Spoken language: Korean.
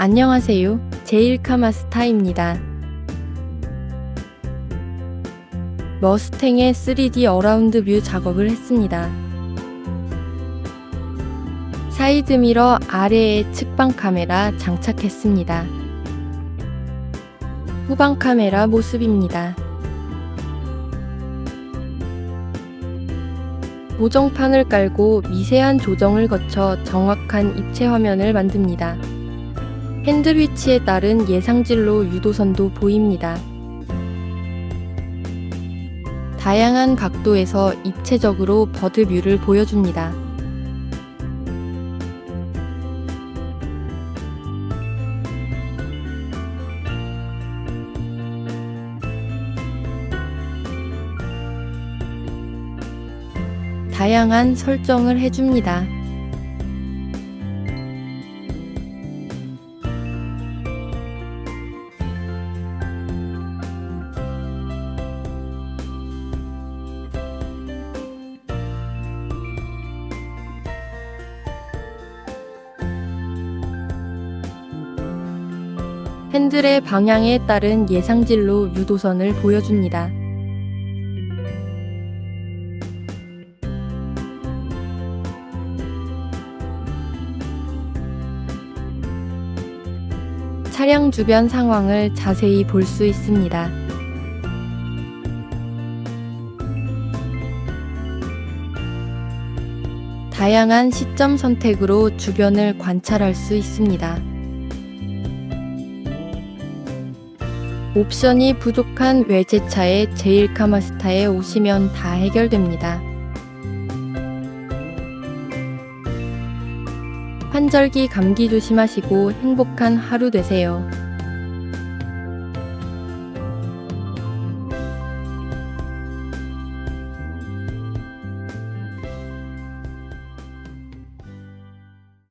안녕하세요. 제일카마스타입니다. 머스탱의 3D 어라운드 뷰 작업을 했습니다. 사이드미러 아래에 측방 카메라 장착했습니다. 후방 카메라 모습입니다. 보정판을 깔고 미세한 조정을 거쳐 정확한 입체 화면을 만듭니다. 핸들 위치에 따른 예상진로 유도선도 보입니다. 다양한 각도에서 입체적으로 버드뷰를 보여줍니다. 다양한 설정을 해줍니다. 핸들의 방향에 따른 예상진로 유도선을 보여줍니다. 차량 주변 상황을 자세히 볼 수 있습니다. 다양한 시점 선택으로 주변을 관찰할 수 있습니다. 옵션이 부족한 외제차에 제일카마스타에 오시면 다 해결됩니다. 환절기 감기 조심하시고 행복한 하루 되세요.